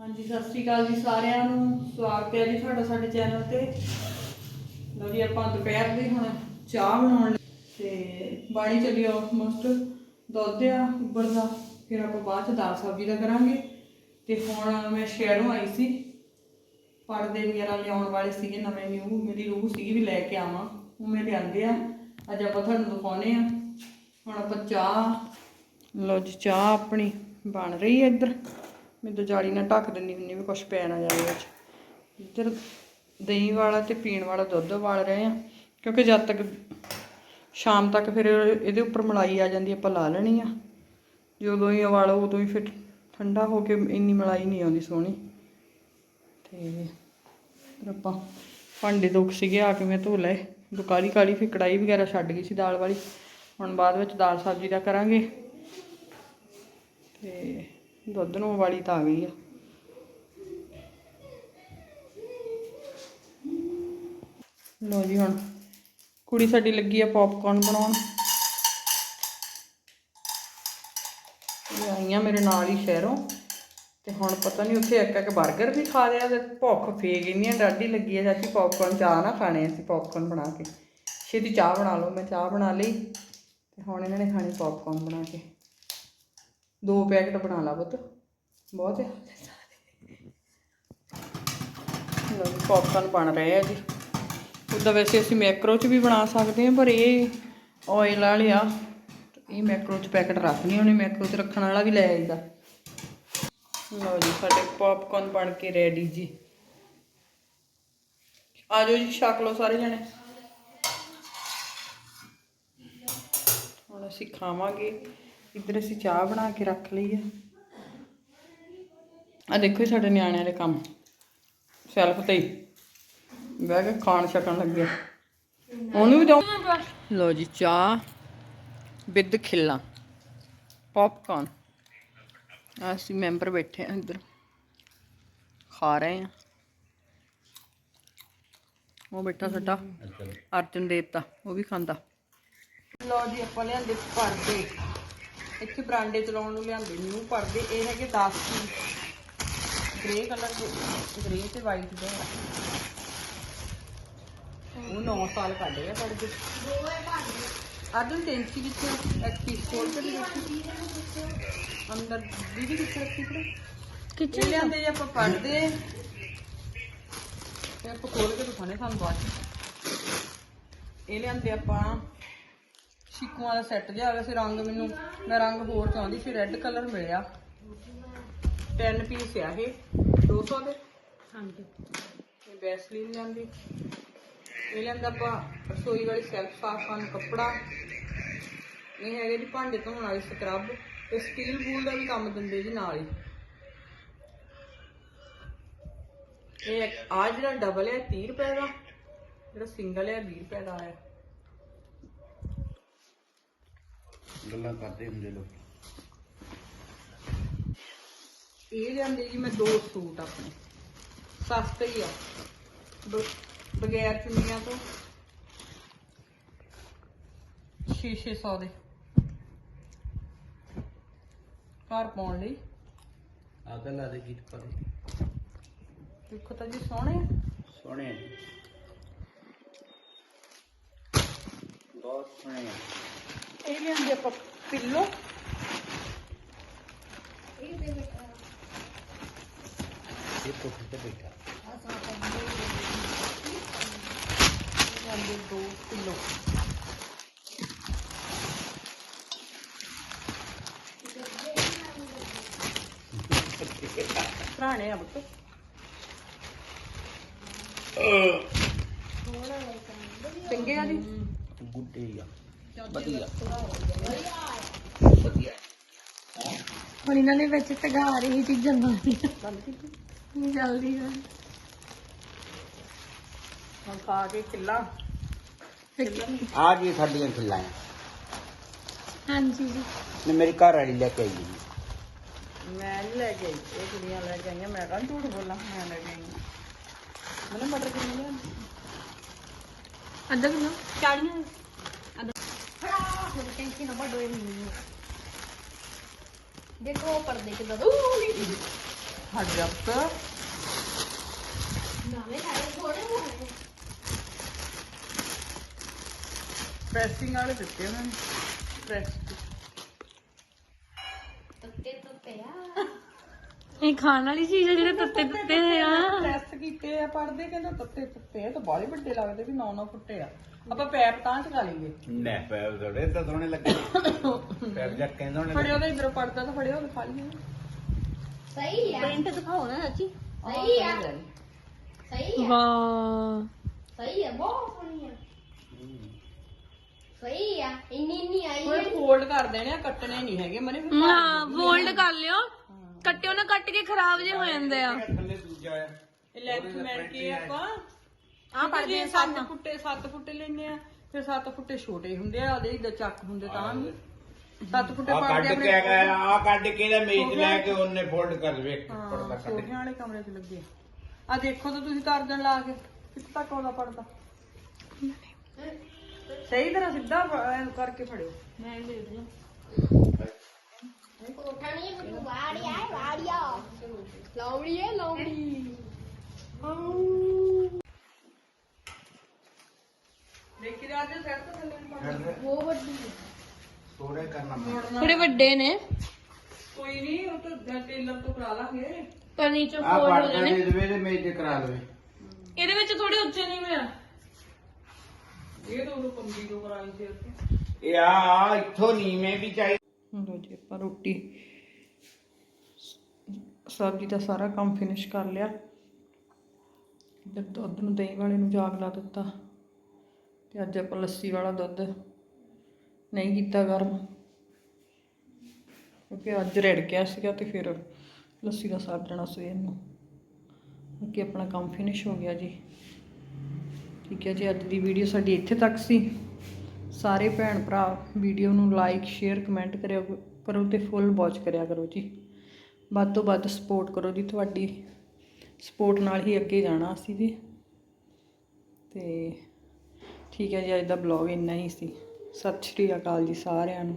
ਹਾਂਜੀ, ਸਤਿ ਸ਼੍ਰੀ ਅਕਾਲ ਜੀ ਸਾਰਿਆਂ ਨੂੰ। ਸਵਾਗਤ ਹੈ ਜੀ ਤੁਹਾਡਾ ਸਾਡੇ ਚੈਨਲ ਤੇ। ਲਓ ਜੀ, ਆਪਾਂ ਦੁਪਹਿਰ ਦੀ ਹੁਣ ਚਾਹ ਬਣਾਉਣ ਲੱਗੇ ਤੇ ਬਾਣੀ ਚੱਲੀ ਆਲਮੋਸਟ। ਦੁੱਧ ਆ ਉੱਬਲਦਾ ਫਿਰ ਆਪਾਂ ਬਾਅਦ ਚ ਦਾਲ ਸਬਜ਼ੀ ਦਾ ਕਰਾਂਗੇ। ਤੇ ਹੁਣ ਮੈਂ ਸ਼ਹਿਰੋਂ ਆਈ ਸੀ। ਪਰਦੇ ਵਗੈਰਾ ਲਿਆਉਣ ਵਾਲੇ ਸੀਗੇ, ਨਵੇਂ ਨਿਊ ਮੇਰੀ ਰੂਹ ਸੀਗੀ ਵੀ ਲੈ ਕੇ ਆਵਾਂ। ਉਹ ਮੈਂ ਲਿਆਂਦੇ ਆ। ਅੱਜ ਆਪਾਂ ਤੁਹਾਨੂੰ ਦਿਖਾਉਨੇ ਆ। ਹੁਣ ਆਪਾਂ ਚਾਹ, ਲਓ ਜੀ, ਚਾਹ ਆਪਣੀ ਬਣ ਰਹੀ ਹੈ ਇੱਧਰ। ਮੈਂ ਤਾਂ ਜਾਲੀ ਨਾਲ ਢੱਕ ਦਿੰਦੀ ਹੁੰਦੀ ਵੀ ਕੁਝ ਪੈ ਨਾ ਜਾਵੇ ਵਿੱਚ। ਇੱਧਰ ਦਹੀਂ ਵਾਲਾ ਤੇ ਪੀਣ ਵਾਲਾ ਦੁੱਧ ਉਬਾਲ ਰਹੇ ਆ ਕਿਉਂਕਿ ਜਦ ਤੱਕ ਸ਼ਾਮ ਤੱਕ ਫਿਰ ਇਹਦੇ ਉੱਪਰ ਮਲਾਈ ਆ ਜਾਂਦੀ, ਆਪਾਂ ਲਾ ਲੈਣੀ ਆ। ਜਦੋਂ ਹੀ ਉਬਾਲੋ, ਉਦੋਂ ਹੀ ਫਿਰ ਠੰਡਾ ਹੋ ਕੇ ਇੰਨੀ ਮਲਾਈ ਨਹੀਂ ਆਉਂਦੀ ਸੋਹਣੀ। ਤੇ ਫਿਰ ਆਪਾਂ ਭਾਂਡੇ ਦੁੱਖ ਸੀਗੇ, ਆ ਕੇ ਮੈਂ ਧੋ ਲਏ। ਦੁਕਾਲੀ ਕਾਲੀ ਫਿਰ ਕੜਾਈ ਵਗੈਰਾ ਛੱਡ ਗਈ ਸੀ ਦਾਲ ਵਾਲੀ। ਹੁਣ ਬਾਅਦ ਵਿੱਚ ਦਾਲ ਸਬਜ਼ੀ ਦਾ ਕਰਾਂਗੇ। ਤੇ ਦੁੱਧ ਨੂੰ ਵਾਲੀ ਤਾਂ ਆ ਗਈ ਆ। ਲੋ ਜੀ ਹੁਣ ਕੁੜੀ ਸਾਡੀ ਲੱਗੀ ਆ ਪੌਪਕਾਰਨ ਬਣਾਉਣ। ਆਈਆਂ ਮੇਰੇ ਨਾਲ ਹੀ ਸ਼ਹਿਰੋਂ। ਤੇ ਹੁਣ ਪਤਾ ਨਹੀਂ ਉੱਥੇ ਇੱਕ ਇੱਕ 버ਗਰ ਵੀ ਖਾ ਲਿਆ ਤੇ ਭੁੱਖ ਫੇਗ ਇੰਨੀ ਡਾਢੀ ਲੱਗੀ ਆ ਚਾਚੀ ਪੌਪਕਾਰਨ ਚਾਹ ਨਾ ਖਾਣੇ ਅਸੀਂ ਪੌਪਕਾਰਨ ਬਣਾ ਕੇ। ਛੇਤੀ ਚਾਹ ਬਣਾ ਲਓ, ਮੈਂ ਚਾਹ ਬਣਾ ਲਈ। ਤੇ ਹੁਣ ਇਹਨਾਂ ਨੇ ਖਾਣੀ ਪੌਪਕਾਰਨ ਬਣਾ ਕੇ। ਦੋ ਪੈਕਟ ਬਣਾ ਲਾ ਪੁੱਤ। ਬਹੁਤ ਹੈ। ਲੋ ਪੌਪਕਾਰਨ ਬਣ ਰਹੇ ਆ ਜੀ। ਉਦਾਂ ਵੈਸੇ ਅਸੀਂ ਮੈਕਰੋ 'ਚ ਵੀ ਬਣਾ ਸਕਦੇ ਹਾਂ, ਪਰ ਇਹ ਆਇਲ ਵਾਲੇ ਆ। ਇਹ ਮੈਕਰੋ 'ਚ ਪੈਕਟ ਰੱਖਣੀ ਉਹਨੇ ਮੈਕਰੋ 'ਚ ਰੱਖਣ ਵਾਲਾ ਵੀ ਲੈ ਆਈਦਾ। ਲਓ ਜੀ, ਸਾਡੇ ਪੌਪਕਾਰਨ ਬਣ ਕੇ ਰੈਡੀ ਜੀ। ਆ ਜਾਓ ਜੀ, ਛਕ ਲਓ ਸਾਰੇ ਜਣੇ। ਹੁਣ ਅਸੀਂ ਖਾਵਾਂਗੇ। ਇੱਧਰ ਅਸੀਂ ਚਾਹ ਬਣਾ ਕੇ ਰੱਖ ਲਈ ਆ। ਆ ਦੇਖੋ ਸਾਡੇ ਨਿਆਣਿਆਂ ਦੇ ਕੰਮ। ਸੈਲਫ ਤੇ ਹੀ। ਬਹਿ ਕੇ ਖਾਣ ਛਕਣ ਲੱਗਿਆ ਉਹਨੂੰ ਵੀ ਦੋ ਲੋ ਜੀ ਚਾਹ। ਵਿਦ ਖਿੱਲਾ। ਪੌਪਕਾਰਨ ਅਸੀਂ ਮੈਂਬਰ ਬੈਠੇ ਆ ਇੱਧਰ। ਖਾ ਰਹੇ ਆ। ਉਹ ਬੈਠਾ ਸਾਡਾ। ਅਰਜਨ ਦੇਵਤਾ। ਉਹ ਵੀ ਖਾਂਦਾ। ਲੋ ਜੀ ਆਪਾਂ ਲਿਆਂਦੇ ਪਰਦੇ ਇੱਥੇ ਬਰਾਂਡੇ ਚਲਾਉਣ ਨੂੰ ਲਿਆਂਦੇ ਨਿਊ ਪਰਦੇ ਇਹ ਹੈਗੇ 10 ਪੀਸ। ਗ੍ਰੇ ਕਲਰ ਦੇ ਗ੍ਰੇ ਤੇ ਵਾਈਟ ਦੇ। ਆ। ਉਹ 9 ਸਾਲ ਕੱਢ ਗਿਆ ਪਰਦੇ ਅਰਜਨ ਟੈਂਸੀ ਵਿੱਚ ਇੱਕ ਪੀਸ ਖੋਲ ਕੇ ਵੀ ਦੇਖੀ ਅੰਦਰ ਦੀਦੀ ਕਿੱਥੇ ਰੱਖੀ ਫਿਰ ਕਿੱਥੇ? ਲਿਆਂਦੇ ਜੀ ਆਪਾਂ ਪਰਦੇ ਤੇ ਆਪਾਂ ਖੋਲ ਕੇ ਦਿਖਾਣੇ ਤੁਹਾਨੂੰ ਬਾਅਦ ਚ। ਇਹ ਲਿਆਂਦੇ ਆਪਾਂ ਸ਼ਿਕੂਆਂ ਦਾ ਸੈੱਟ ਜਿਹਾ ਵੈਸੇ ਰੰਗ ਮੈਨੂੰ ਮੈਂ ਰੰਗ ਹੋਰ ਚਾਹੁੰਦੀ ਸੀ ਰੈੱਡ ਕਲਰ ਮਿਲਿਆ। 10 ਪੀਸ ਆ ਇਹ 200 ਦੇ। ਹਾਂਜੀ। ਇਹ ਬੈਸਲੀਨ ਲੈਂਦੀ। ਇਹ ਲੈਂਦਾ ਆਪਾਂ ਰਸੋਈ ਵਾਲੀ ਸੈਲਫ ਸਾਫ਼ ਕਰਨ ਨੂੰ ਕੱਪੜਾ। ਇਹ ਹੈਗੇ ਜੀ ਭਾਂਡੇ ਧੋਣ ਵਾਲੀ ਸਕਰਬ ਤੇ ਸਟੀਲ ਬੂਲ ਦਾ ਵੀ ਕੰਮ ਦਿੰਦੇ ਜੀ ਨਾਲ ਹੀ। ਇਹ ਆ ਜਿਹੜਾ ਡਬਲ ਹੈ 30 ਰੁਪਏ ਦਾ। ਜਿਹੜਾ ਸਿੰਗਲ ਹੈ 20 ਰੁਪਏ ਦਾ ਹੈ ਗੱਲਾਂ ਕਰਦੇ ਹੁੰਦੇ ਲੋਕ। ਇਹ ਲਿਆਂਦੇ ਜੀ ਮੈਂ ਦੋ ਸੂਟ ਆਪਣੇ। ਸਸਤੇ ਹੀ ਆ। ਬ- ਬਗੈਰ ਚੁੰਨੀਆਂ ਤੋਂ। 6-600 ਦੇ। ਘਰ ਪਾਉਣ ਲਈ। ਆ ਗੱਲਾਂ ਦੇ ਗੀਤ ਪਾਦੇ ਦੇਖੋ ਤਾਂ ਜੀ ਸੋਹਣੇ ਆ। ਸੋਹਣੇ ਆ ਜੀ। ਬਹੁਤ ਸੋਹਣੇ ਆ। ਇਹ ਲਿਆਂਦੇ ਆਪਾਂ ਪਿੱਲੋ। ਇਹ ਤੋਂ ਕਿਤੇ ਬੈਠਾ। ਲਿਆਂਦੇ ਦੋ ਪਿੱਲੋ। ਪੁਰਾਣੇ ਆ ਬੁੱਤ ਚੰਗੇ ਆ ਜੀ। ਗੁੱਡੇ ਆ। ਵਧੀਆ। ਵਧੀਆ। ਹੁਣ ਇਹਨਾਂ ਨੇ ਵਿੱਚ ਟਗਾ ਰਹੀ ਚੀਜ਼ਾਂ ਬਣਾਉਣੀਆਂ ਜਲਦੀ ਕਰ ਹੁਣ ਖਾ ਕੇ ਕਿੱਲਾ ਆ ਜੀ ਸਾਡੀਆਂ ਖਿੱਲਾਂ। ਆ ਹਾਂਜੀ ਜੀ। ਨੇ ਮੇਰੀ ਘਰ ਵਾਲੀ ਲੈ ਕੇ ਆਈ ਜੀ ਮੈਂ ਨਹੀਂ ਲੈ ਆਈ ਇਹ ਕੁੜੀਆਂ ਲੈ ਕੇ ਆਈਆਂ। ਮੈਂ ਕਹਾਂ ਝੂਠ ਬੋਲਾਂ ਮੈਂ ਲੈ ਕੇ ਆਈ। ਮੈਨੂੰ ਮਟਰ ਕਿੰਨੇ ਲਿਆਂਦੇ? ਅੱਧਾ ਕਿਲੋ? 40 ਅੱਧਾ ਫੜਾ ਹੁਣ ਟੈਂਕੀ ਨਾ ਬੜੋ ਇਹ ਦੇਖੋ ਪਰਦੇ ਕਿਦਾਂ ਪੁੱਤ। ਨਾਲੇ ਖਾਏ ਥੋੜੇ ਹੋਣੇ ਪ੍ਰੈਸਿੰਗ ਵਾਲੇ ਦਿੱਤੇ ਉਹਨਾਂ ਨੇ। ਪ੍ਰੈਸ ਤੱਤੇ ਤੱਤੇ ਆ ਇਹ ਖਾਣ ਵਾਲੀ ਚੀਜ਼ ਆ ਜਿਹੜੇ ਤੱਤੇ ਤੱਤੇ ਆ ਪ੍ਰੈਸ ਕੀਤੇ ਆ ਪੜਦੇ ਕਹਿੰਦਾ ਤੱਤੇ ਤੱਤੇ ਆ ਤਾਂ ਬਾਲੇ ਵੱਡੇ ਲੱਗਦੇ ਵੀ 9 9 ਫੁੱਟੇ ਆ। ਆਪਾਂ ਪੈਪ ਤਾਂ ਚਕਾ ਲਈਏ। ਲੈ ਪੈਪ ਥੋੜੇ ਤਾਂ ਸੋਹਣੇ ਲੱਗੇ। ਪੈਪ ਜੱਕ ਕਹਿੰਦੇ ਹੋਣੇ ਫੜਿਓ ਤਾਂ ਇਧਰੋਂ ਪੜਦਾ ਤਾਂ ਫੜਿਓ ਖਾ ਲਈਏ। ਸਹੀ ਆ। ਪ੍ਰਿੰਟ ਦਿਖਾਓ ਨਾ ਚਾਚੀ। ਸਹੀ ਆ। ਸਹੀ ਆ। ਵਾਹ। ਸਹੀ ਆ ਬਹੁਤ ਸੋਹਣੀ ਆ। ਸਹੀ ਆ ਇੰਨੀ ਇੰਨੀ ਆਈ ਕੋਈ ਫੋਲਡ ਕਰ ਦੇਣੇ ਆ ਕੱਟਣੇ ਨਹੀਂ ਹੈਗੇ ਮਨੇ ਫਿਰ ਹਾਂ ਫੋਲਡ ਕਰ ਲਿਓ। ਕੱਟਿਓ ਨਾ ਕੱਟ ਕੇ ਖਰਾਬ ਜੇ ਹੋ ਜਾਂਦੇ ਆ। ਥੱਲੇ ਦੂਜਾ ਆ। ਲੈਂਥ ਮਿਲ ਕੇ ਆਪਾਂ। ਆ ਪੜਦੇ 7 ਫੁੱਟੇ 7 ਫੁੱਟੇ ਲੈਨੇ ਆ ਫਿਰ 7 ਫੁੱਟੇ ਛੋਟੇ ਹੁੰਦੇ ਆ ਉਹਦੇ ਇਧਰ ਚੱਕ ਹੁੰਦੇ ਤਾਂ। 7 ਫੁੱਟੇ ਆ ਪੜਦੇ ਕੱਢ ਕੇ ਆ ਆ ਕੱਢ ਕੇ ਇਹਦਾ ਮੇਜ਼ ਲੈ ਕੇ ਉਹਨੇ ਫੋਲਡ ਕਰ ਲਵੇ ਪਰਦਾ ਕੱਢ ਕੇ। ਸੋਫਿਆਂ ਵਾਲੇ ਕਮਰੇ 'ਚ ਲੱਗੇ ਆ। ਦੇਖੋ ਤਾਂ ਤੁਸੀਂ ਤਰਜਣ ਲਾ ਕੇ ਕਿੱਥੇ ਤੱਕ ਆਉਂਦਾ ਪੜਦਾ ਸਹੀ ਤਰ੍ਹਾਂ ਸਿੱਧਾ ਐਂ ਕਰਕੇ ਫੜਿਓ। ਮੈਂ ਇਹ ਦੇ ਦਿਆਂ ਕੋਠਾਣੀ ਮੈਨੂੰ ਵਾੜਿਆ ਵਾੜਿਆ ਲੌੜੀ ਹੈ ਲੌੜੀ ਦੇਖੀ ਜਾ ਕੇ ਸੈੱਟ ਤੋਂ ਥੱਲੇ ਨੂੰ ਪੜਦਾ ਉਹ ਵੱਡੀ ਥੋੜੇ ਕਰਨਾ ਪੈਂਦਾ। ਮੋੜਨਾ ਥੋੜੇ ਵੱਡੇ ਨੇ ਕੋਈ ਨਹੀਂ ਉਹ ਤਾਂ ਟੇਲਰ ਤੋਂ ਕਰਾ ਲਾਂਗੇ ਪਰ ਨੀਚੇ ਆ ਫੋਲਡ ਹੋ ਪੜਦਾ ਜਾਣੇ ਦੇ ਦੇਵੇ ਤੇ ਮੇਜ਼ ਤੇ ਕਰਾ ਲਵੇ ਇਹਦੇ ਵਿੱਚ ਥੋੜੇ ਉੱਚੇ ਨਹੀਂ ਮੈਂ। ਇਹ ਤਾਂ ਉਹ ਕੰਬੀ ਤੋਂ ਕਰਾਈ ਸੀ ਉੱਥੇ ਇਹ ਆ ਆ ਇੱਥੋਂ ਨੀਵੇਂ ਵੀ ਚਾਹੀਦਾ ਲੋ ਜੀ, ਆਪਾਂ ਰੋਟੀ, ਸਬਜ਼ੀ ਦਾ ਸਾਰਾ ਕੰਮ ਫਿਨਿਸ਼ ਕਰ ਲਿਆ। ਇੱਧਰ ਦੁੱਧ ਨੂੰ ਦਹੀਂ ਵਾਲੇ ਨੂੰ ਜਾਗ ਲਾ ਦਿੱਤਾ। ਤੇ ਅੱਜ ਆਪਾਂ ਲੱਸੀ ਵਾਲਾ ਦੁੱਧ ਨਹੀਂ ਕੀਤਾ ਗਰਮ, ਕਿਉਂਕਿ ਅੱਜ ਰੜ ਗਿਆ ਸੀਗਾ ਤੇ ਫਿਰ ਲੱਸੀ ਦਾ ਸਾਰ ਜਾਣਾ ਸਵੇਰ ਨੂੰ। ਬਾਕੀ ਆਪਣਾ ਕੰਮ ਫਿਨਿਸ਼ ਹੋ ਗਿਆ ਜੀ। ਠੀਕ ਹੈ ਜੀ, ਅੱਜ ਦੀ ਵੀਡੀਓ ਸਾਡੀ ਇੱਥੇ ਤੱਕ ਸੀ। ਸਾਰੇ ਭੈਣ ਭਰਾ ਵੀਡੀਓ ਨੂੰ ਲਾਈਕ ਸ਼ੇਅਰ ਕਮੈਂਟ ਕਰਿਆ ਕਰੋ ਤੇ ਫੁੱਲ ਵਾਚ ਕਰਿਆ ਕਰੋ ਜੀ। ਵੱਧ ਤੋਂ ਵੱਧ ਸਪੋਰਟ ਕਰੋ ਜੀ ਤੁਹਾਡੀ। ਸਪੋਰਟ ਨਾਲ ਹੀ ਅੱਗੇ ਜਾਣਾ ਅਸੀਂ ਜੀ ਤੇ ਠੀਕ ਹੈ ਜੀ, ਅੱਜ ਦਾ ਬਲੌਗ ਇੰਨਾ ਹੀ ਸੀ। ਸਤਿ ਸ਼੍ਰੀ ਅਕਾਲ ਜੀ ਸਾਰਿਆਂ ਨੂੰ।